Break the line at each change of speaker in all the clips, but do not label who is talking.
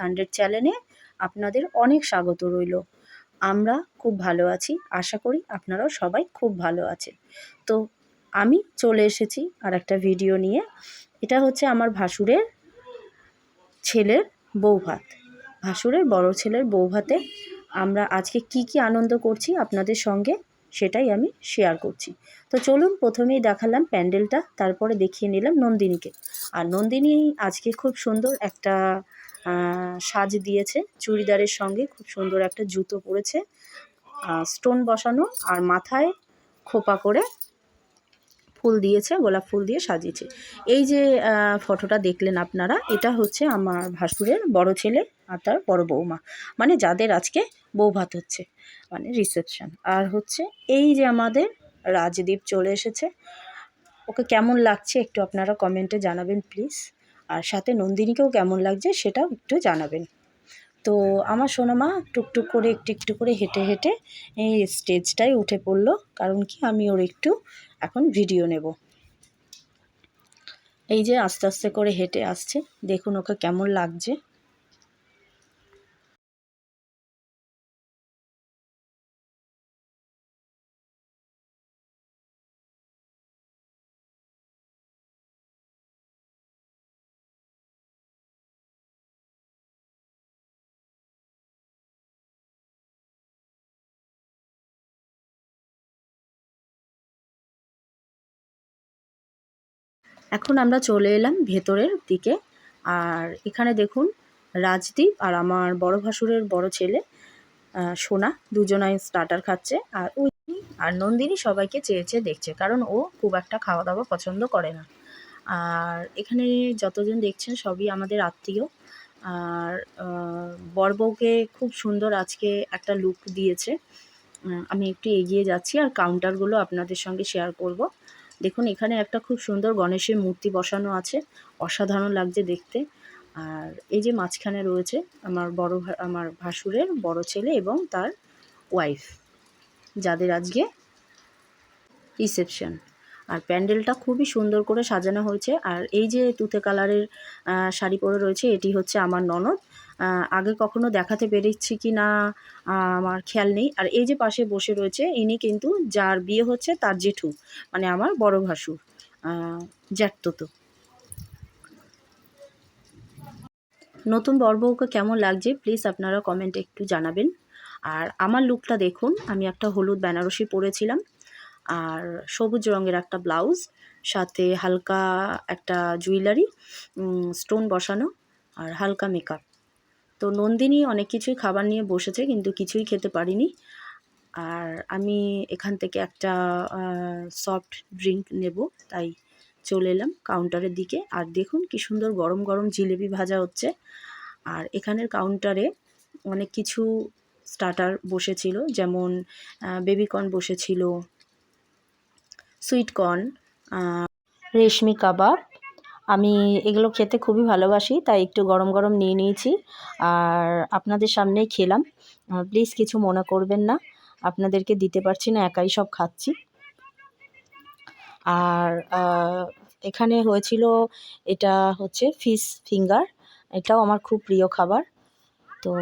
Hundred চ্যানেলে আপনাদের অনেক স্বাগত রইল। আমরা খুব ভালো আছি, আশা করি আপনারাও সবাই খুব ভালো আছেন। তো আমি চলে এসেছি আর একটা ভিডিও নিয়ে। এটা হচ্ছে আমার ভাসুরের ছেলের বৌভাত ভাসুরের বড় ছেলের বৌভাতে আমরা আজকে কি কি আনন্দ করছি আপনাদের সঙ্গে সেটাই আমি শেয়ার করছি। তো চলুন প্রথমেই দেখালাম প্যান্ডেলটা, তারপরে দেখিয়ে নিলাম নন্দিনীকে। আর নন্দিনী আজকে খুব সুন্দর একটা সাজ দিয়েছে। চুড়িদারের সঙ্গে খুব সুন্দর একটা জুতো পরেছে। স্টোন বসানো আর মাথায় খোপা করে ফুল দিয়েছে, গোলাপ ফুল দিয়ে সাজিয়েছে। এই যে ফটোটা দেখলেন আপনারা, এটা হচ্ছে আমার ভাসুরের বড় ছেলে আর তার বড় বৌমা। মানে যাদের আজকে বউ ভাত হচ্ছে মানে রিসেপশন আর হচ্ছে এই যে আমাদের রাজদীপ চলে এসেছে। ওকে কেমন লাগছে একটু আপনারা কমেন্টে জানাবেন প্লিজ আর সাথে নন্দিনীকেও কেমন লাগছে সেটাও একটু জানাবেন। তো আমার সোনামা টুকটুক করে একটু একটু করে হেঁটে হেঁটে এই স্টেজটাই উঠে পড়ল, কারণ কি আমি ওর একটু এখন ভিডিও নেব। এই যে আস্তে আস্তে করে হেঁটে আসছে, দেখুন ওকে কেমন লাগছে। এখন আমরা চলে এলাম ভেতরের দিকে। আর এখানে দেখুন, রাজদীপ আর আমার বড় ভাসুরের বড় ছেলে সোনা দুজনাই স্টার্টার খাচ্ছে। আর ওই আর নন্দিনী সবাইকে চেয়ে চেয়ে দেখছে, কারণ ও খুব একটা খাওয়া দাওয়া পছন্দ করে না। আর এখানে যতজন দেখছেন সবই আমাদের আত্মীয়। আর বরবউকে খুব সুন্দর আজকে একটা লুক দিয়েছে। আমি একটু এগিয়ে যাচ্ছি আর কাউন্টারগুলো আপনাদের সঙ্গে শেয়ার করব। দেখুন, এখানে একটা খুব সুন্দর গণেশের মূর্তি বসানো আছে। অসাধারণ লাগছে দেখতে। আর এই যে মাঝখানে রয়েছে আমার বড় আমার ভাসুরের বড় ছেলে এবং তার ওয়াইফ যাদের আজকে রিসেপশন আর প্যান্ডেলটা খুবই সুন্দর করে সাজানো হয়েছে। আর এই যে তুতে কালারের শাড়ি পরে রয়েছে, এটি হচ্ছে আমার ননদ। আগে কখনো দেখাতে পেরেছি কি না আমার খেয়াল নেই। আর এই যে পাশে বসে রয়েছে, ইনি কিন্তু যার বিয়ে হচ্ছে তার জেঠু মানে আমার বড় ভাসুর জ্যাঠতো নতুন বরবউকে কেমন লাগছে প্লিজ আপনারা কমেন্টে একটু জানাবেন। আর আমার লুকটা দেখুন, আমি একটা হলুদ বেনারসি পরেছিলাম, আর সবুজ রঙের একটা ব্লাউজ সাথে হালকা একটা জুয়েলারি স্টোন বসানো, আর হালকা মেকআপ তো নন্দিনী অনেক কিছুই খাবার নিয়ে বসেছে, কিন্তু কিছুই খেতে পারিনি। আর আমি এখান থেকে একটা সফট ড্রিঙ্ক নেব, তাই চলে এলাম কাউন্টারের দিকে। আর দেখুন কি সুন্দর গরম গরম জিলেবি ভাজা হচ্ছে। আর এখানের কাউন্টারে অনেক কিছু স্টার্টার বসেছিল, যেমন বেবিকর্ন বসেছিল সুইটকর্ন রেশমি কাবাব আমি এগুলো খেতে খুবই ভালোবাসি, তাই একটু গরম গরম নিয়ে নিয়েছি। আর আপনাদের সামনেই খেলাম। প্লিজ কিছু মনে করবেন না। আপনাদেরকে দিতে পারছি না, একাই সব খাচ্ছি। আর এখানে হয়েছিল, এটা হচ্ছে ফিশ ফিঙ্গার। এটাও আমার খুব প্রিয় খাবার। তো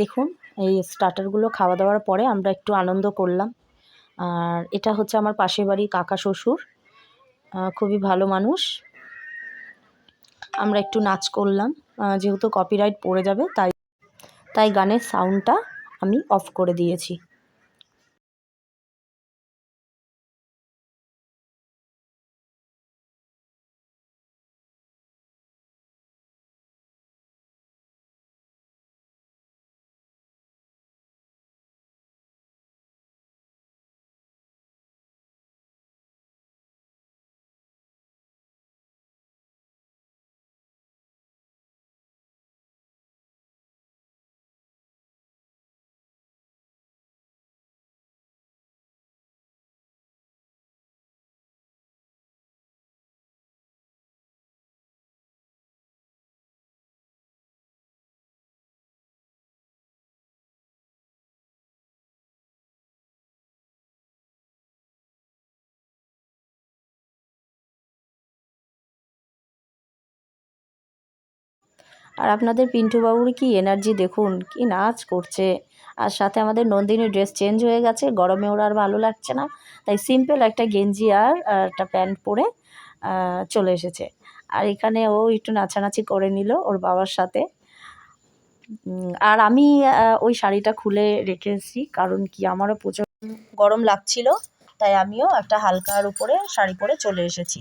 দেখুন, এই স্টার্টারগুলো খাওয়া দাওয়ার পরে আমরা একটু আনন্দ করলাম। আর এটা হচ্ছে আমার পাশের বাড়ি কাকা শ্বশুর। খুবই ভালো মানুষ। আমরা একটু নাচ করলাম। যেহেতু কপিরাইট পড়ে যাবে, তাই তাই গানের সাউন্ডটা আমি অফ করে দিয়েছি। আর আপনাদের পিন্টু বাবুর কি এনার্জি দেখুন, কি নাচ করছে। আর সাথে আমাদের নন্দিনীর ড্রেস চেঞ্জ হয়ে গেছে, গরমে ওরা আর ভালো লাগছে না। তাই সিম্পল একটা গেঞ্জি আর একটা প্যান্ট পরে চলে এসেছে। আর এখানে ও একটু নাচানাচি করে নিল ওর বাবার সাথে। আর আমি ওই শাড়িটা খুলে রেখেছি কারণ কি আমারও প্রচুর গরম লাগছিল, তাই আমিও একটা হালকার উপরে শাড়ি পরে চলে এসেছি।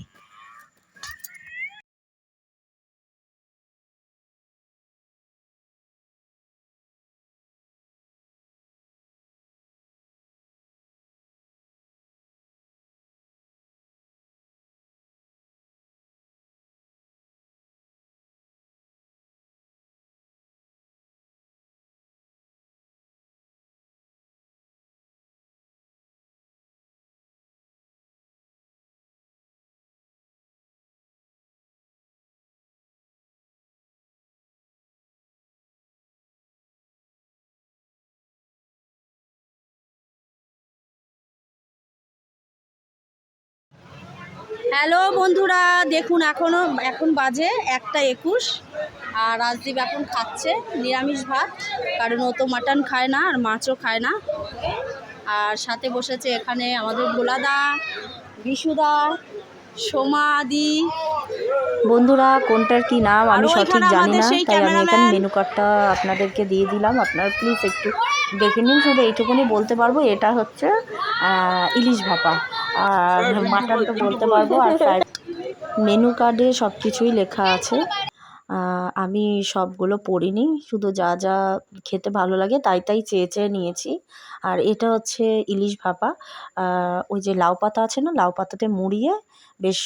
হ্যালো বন্ধুরা দেখুন এখনও এখন বাজে একটা একুশ আর রাজদীপ এখন খাচ্ছে নিরামিষ ভাত কারণ ও তো মাটন খায় না আর মাছও খায় না। আর সাথে বসেছে এখানে আমাদের গোলাদা বিশুদা সোমাদি। বন্ধুরা কোনটার কি নাম? আমি সঠিক জানি না তাই আমি এখানে মেনু কার্ডটা আপনাদেরকে দিয়ে দিলাম। আপনারা প্লিজ একটু দেখে নিন শুধু এইটুকুনি বলতে পারব। এটা হচ্ছে ইলিশ ভাপা। আর মাটন তো বলতে পারব আর মেনু কার্ডে সব কিছুই লেখা আছে। আমি সবগুলো পড়িনি শুধু যা যা খেতে ভালো লাগে তাই তাই চেয়ে চেয়ে নিয়েছি। আর এটা হচ্ছে ইলিশ ভাপা। ওই যে লাউ পাতা আছে না লাউ পাতাতে মুড়িয়ে বেশ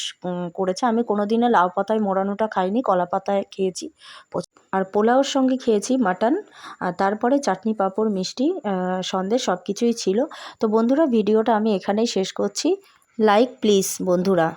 করেছে। আমি কোনো দিনে লাউ পাতায় মোড়ানোটা খাইনি, কলা পাতায় খেয়েছি। আর পোলাওর সঙ্গে খেয়েছি মাটন, আর তারপরে চাটনি, পাঁপড়, মিষ্টি সন্দেশ সব কিছুই ছিল। তো বন্ধুরা, ভিডিওটা আমি এখানেই শেষ করছি। লাইক প্লিজ, বন্ধুরা।